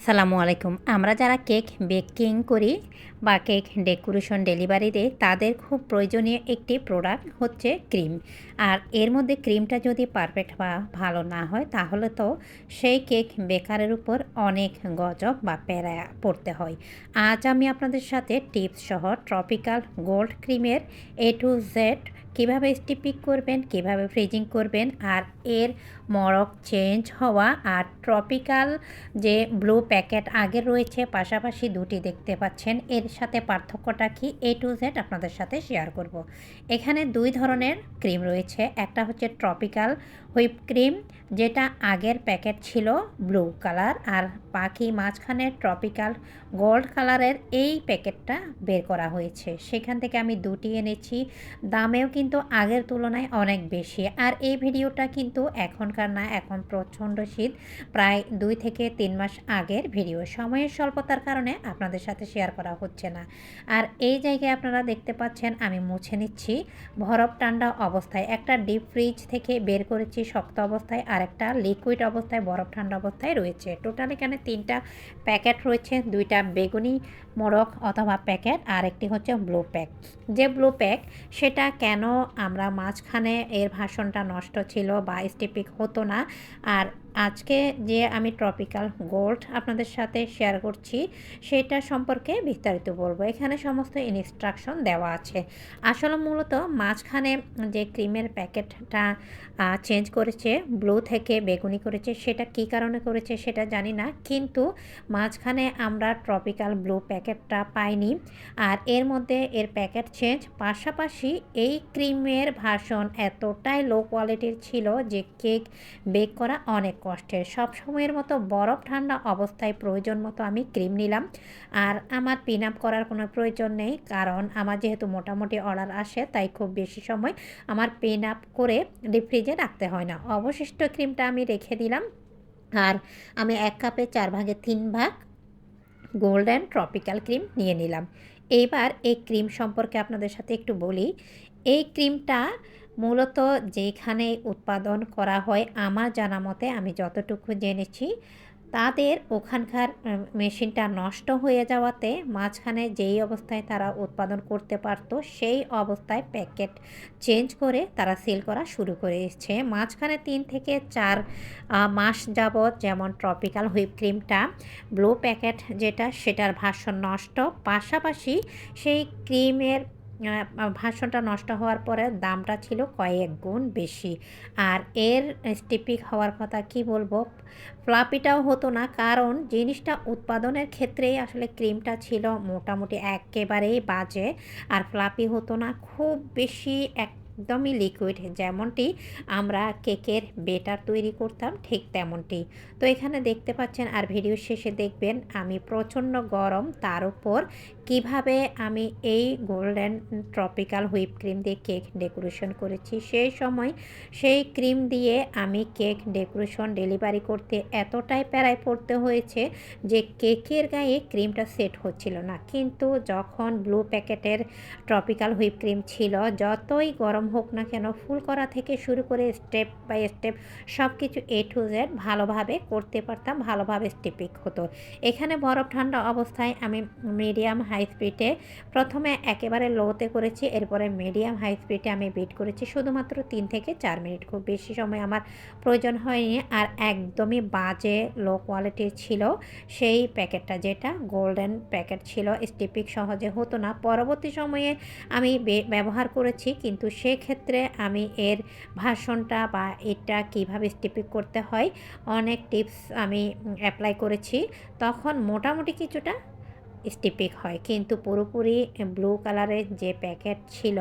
সালামু আলাইকুম। আমরা যারা কেক বেকিং করি বা কেক ডেকোরেশন ডেলিভারি দিই, তাদের খুব প্রয়োজনীয় একটি প্রোডাক্ট হচ্ছে ক্রিম। আর এর মধ্যে ক্রিমটা যদি পারফেক্ট বা ভালো না হয়, তাহলে তো সেই কেক বেকারের উপর অনেক গজব বা প্যারা পড়তে হয়। আজ আমি আপনাদের সাথে টিপস সহ ট্রপিক্যাল গোল্ড ক্রিমের এ টু জেড কীভাবে স্টিপিক করবেন, কীভাবে ফ্রিজিং করবেন, আর এর মরক চেঞ্জ হওয়া আর ট্রপিক্যাল যে ব্লু প্যাকেট আগে রয়েছে, পাশাপাশি দুটি দেখতে পাচ্ছেন, এর সাথে পার্থক্যটা কি এ টু জেড আপনাদের সাথে শেয়ার করব। এখানে দুই ধরনের ক্রিম রয়েছে, একটা হচ্ছে ট্রপিক্যাল হুইপ ক্রিম যেটা আগের প্যাকেট ছিল ব্লু কালার আর পাখি মাঝখানে ট্রপিক্যাল গোল্ড কালারের এই প্যাকেটটা বের করা হয়েছে সেখান থেকে আমি দুটি এনেছি, দামেও কিন্তু আগের তুলনায় অনেক বেশি। আর এই ভিডিওটা কিন্তু এখনকার না, এখন প্রচণ্ড শীত। প্রায় দুই থেকে তিন মাস আগের ভিডিও। সময়ের স্বল্পতার কারণে আপনাদের সাথে শেয়ার করা হচ্ছে না। আর এই জায়গায় আপনারা দেখতে পাচ্ছেন, আমি মুছে নিচ্ছি। বরফ ঠান্ডা অবস্থায়, একটা ডিপ ফ্রিজ থেকে বের করেছি, শক্ত অবস্থায় আর একটা লিকুইড অবস্থায়, বরফ ঠান্ডা অবস্থায় রয়েছে। টোটাল এখানে তিনটা প্যাকেট রয়েছে, দুইটা বেগুনি মোড়ক অথবা প্যাকেট আর একটি হচ্ছে ব্লু প্যাক যে ব্লু প্যাক সেটা কেন আমরা মাঝখানে এর ভাষণটা নষ্ট ছিল বা স্টিপিক হতো না? আর আজকে যে আমি ট্রপিক্যাল গোল্ড আপনাদের সাথে শেয়ার করছি, সেটা সম্পর্কে বিস্তারিত বলব। এখানে সমস্ত ইনস্ট্রাকশন দেওয়া আছে। আসলে মূলত মাঝখানে যে ক্রিমের প্যাকেটটা চেঞ্জ করেছে ব্লু থেকে বেগুনি করেছে, সেটা কি কারণে করেছে সেটা জানি না। কিন্তু মাঝখানে আমরা ট্রপিক্যাল ব্লু প্যাকেটটা পাইনি। আর এর মধ্যে এর প্যাকেট চেঞ্জ পাশাপাশি এই ক্রিমের ভাষণ এতটাই লো কোয়ালিটির ছিল যে কেক বেক করা অনেক কষ্টের। সব সময়ের মতো বরফ ঠান্ডা অবস্থায় প্রয়োজন মতো আমি ক্রিম নিলাম। আর আমার পিন আপ করার কোনো প্রয়োজন নেই, কারণ আমার যেহেতু মোটামুটি অর্ডার আসে, তাই খুব বেশি সময় আমার পিন আপ করে ফ্রিজে রাখতে হয় না। অবশিষ্ট ক্রিমটা আমি রেখে দিলাম। আর আমি এক কাপে চার ভাগে তিন ভাগ গোল্ডেন ট্রপিক্যাল ক্রিম নিয়ে নিলাম। এইবার এই ক্রিম সম্পর্কে আপনাদের সাথে একটু বলি। এই ক্রিমটা মূলত যেখানে উৎপাদন করা হয় আমার জানা মতে আমি যতটুকু জেনেছি, তাদের ওখানকার মেশিনটা নষ্ট হয়ে যাওয়াতে মাঝখানে যেই অবস্থায় তারা উৎপাদন করতে পারতো, সেই অবস্থায় প্যাকেট চেঞ্জ করে তারা সেল করা শুরু করেছে। মাঝখানে তিন থেকে চার মাস যাবৎ যেমন ট্রপিক্যাল হুইপ ক্রিমটা, ব্লু প্যাকেট যেটা, সেটার ভাষণ নষ্ট। পাশাপাশি সেই ক্রিমের ভাষণটা নষ্ট হওয়ার পরে দামটা ছিল কয়েক গুণ বেশি। আর এর স্টিপিক হওয়ার কথা কি বলব? ফ্লাপিটাও হতো না, কারণ জিনিসটা উৎপাদনের ক্ষেত্রেই আসলে ক্রিমটা ছিল মোটামুটি একেবারেই বাজে, আর ফ্লাপি হতো না, খুব বেশি এক একদমই লিকুইড যেমনটি আমরা কেকের বেটার তৈরি করতাম, ঠিক তেমনটি। তো এখানে দেখতে পাচ্ছেন, আর ভিডিও শেষে দেখবেন, আমি প্রচণ্ড গরম, তার উপর কীভাবে আমি এই গোল্ডেন ট্রপিক্যাল হুইপ ক্রিম দিয়ে কেক ডেকোরেশন করেছি? সেই সময় সেই ক্রিম দিয়ে আমি কেক ডেকোরেশন, ডেলিভারি করতে এতটাই প্যারায় পড়তে হয়েছে যে কেকের গায়ে ক্রিমটা সেট হচ্ছিল না। কিন্তু যখন ব্লু প্যাকেটের ট্রপিক্যাল হুইপ ক্রিম ছিল, যতই গরম হোক না কেন ফুল করা থেকে শুরু করে স্টেপ বাই স্টেপ সব কিছু এ টু জেড ভালোভাবে করতে পারতাম, ভালোভাবে স্টেপিক হতো। এখানে বরফ ঠান্ডা অবস্থায় আমি মিডিয়াম হাই স্পিডে প্রথমে একেবারে লোতে করেছি, এরপরে মিডিয়াম হাই স্পিডে আমি বিট করেছি। শুধুমাত্র তিন থেকে চার মিনিট, খুব বেশি সময় আমার প্রয়োজন হয়নি। আর একদমই বাজে লো কোয়ালিটির ছিল সেই প্যাকেটটা, যেটা গোল্ডেন প্যাকেট ছিল। স্টিপিক সহজে হতো না। পরবর্তী সময়ে আমি ব্যবহার করেছি, কিন্তু সে ক্ষেত্রে আমি এর ভাষণটা বা এটা কীভাবে স্টিপিক করতে হয়, অনেক টিপস আমি অ্যাপ্লাই করেছি। তখন মোটামুটি কিছুটা স্টিপিক হয়। কিন্তু পুরোপুরি ব্লু কালারের যে প্যাকেট ছিল,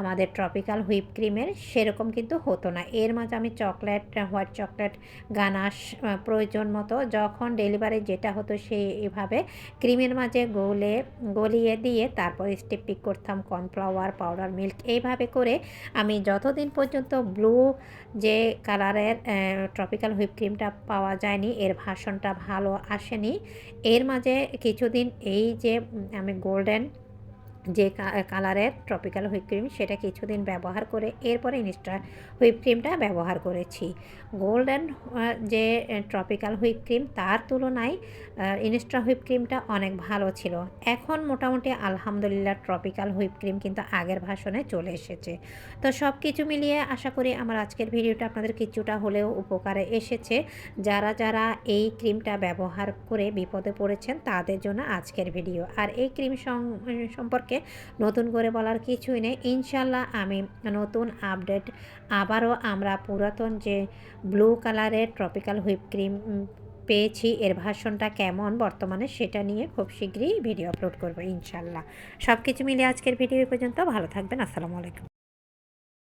আমাদের ট্রপিক্যাল হুইপ ক্রিমের, সেরকম কিন্তু হতো না। এর মাঝে আমি চকলেট, হোয়াইট চকলেট, গানাশ প্রয়োজন মতো যখন ডেলিভারি যেটা হতো সেই এভাবে ক্রিমের মাঝে গলে, গলিয়ে দিয়ে তারপর স্টিপিক করতাম, কর্নফ্লাওয়ার, পাউডার মিল্ক, এইভাবে করে আমি যতদিন পর্যন্ত ব্লু যে কালারের ট্রপিক্যাল হুইপ ক্রিমটা পাওয়া যায়নি, এর ভাষণটা ভালো আসেনি, এর মাঝে কিছুদিন এই যে আমি গোল্ডেন যে কালারের ট্রপিক্যাল হুইপ ক্রিম সেটা কিছুদিন ব্যবহার করে, এরপরে ইনস্টা হুইপ ক্রিমটা ব্যবহার করেছি। গোল্ডেন যে ট্রপিক্যাল হুইপ ক্রিম তার তুলনায় ইনস্টা হুইপ ক্রিমটা অনেক ভালো ছিল। এখন মোটামুটি আলহামদুলিল্লাহ ট্রপিক্যাল হুইপ ক্রিম কিন্তু আগের ভাষণে চলে এসেছে। তো সব কিছু মিলিয়ে আশা করি আমার আজকের ভিডিওটা আপনাদের কিছুটা হলেও উপকারে এসেছে। যারা যারা এই ক্রিমটা ব্যবহার করে বিপদে পড়েছেন তাদের জন্য আজকের ভিডিও। আর এই ক্রিম সং- সম্পর্কে নতুন করে বলার কিছুই নেই। ইনশাল্লাহ আমি নতুন আপডেট আবারও আমরা পুরাতন যে ব্লু কালারের ট্রপিক্যাল হুইপ ক্রিম পেয়েছি, এর ভাষণটা কেমন বর্তমানে সেটা নিয়ে খুব শীঘ্রই ভিডিও আপলোড করব ইনশাল্লাহ সব কিছু মিলে আজকের ভিডিও পর্যন্ত। ভালো থাকবেন। আসসালামু আলাইকুম।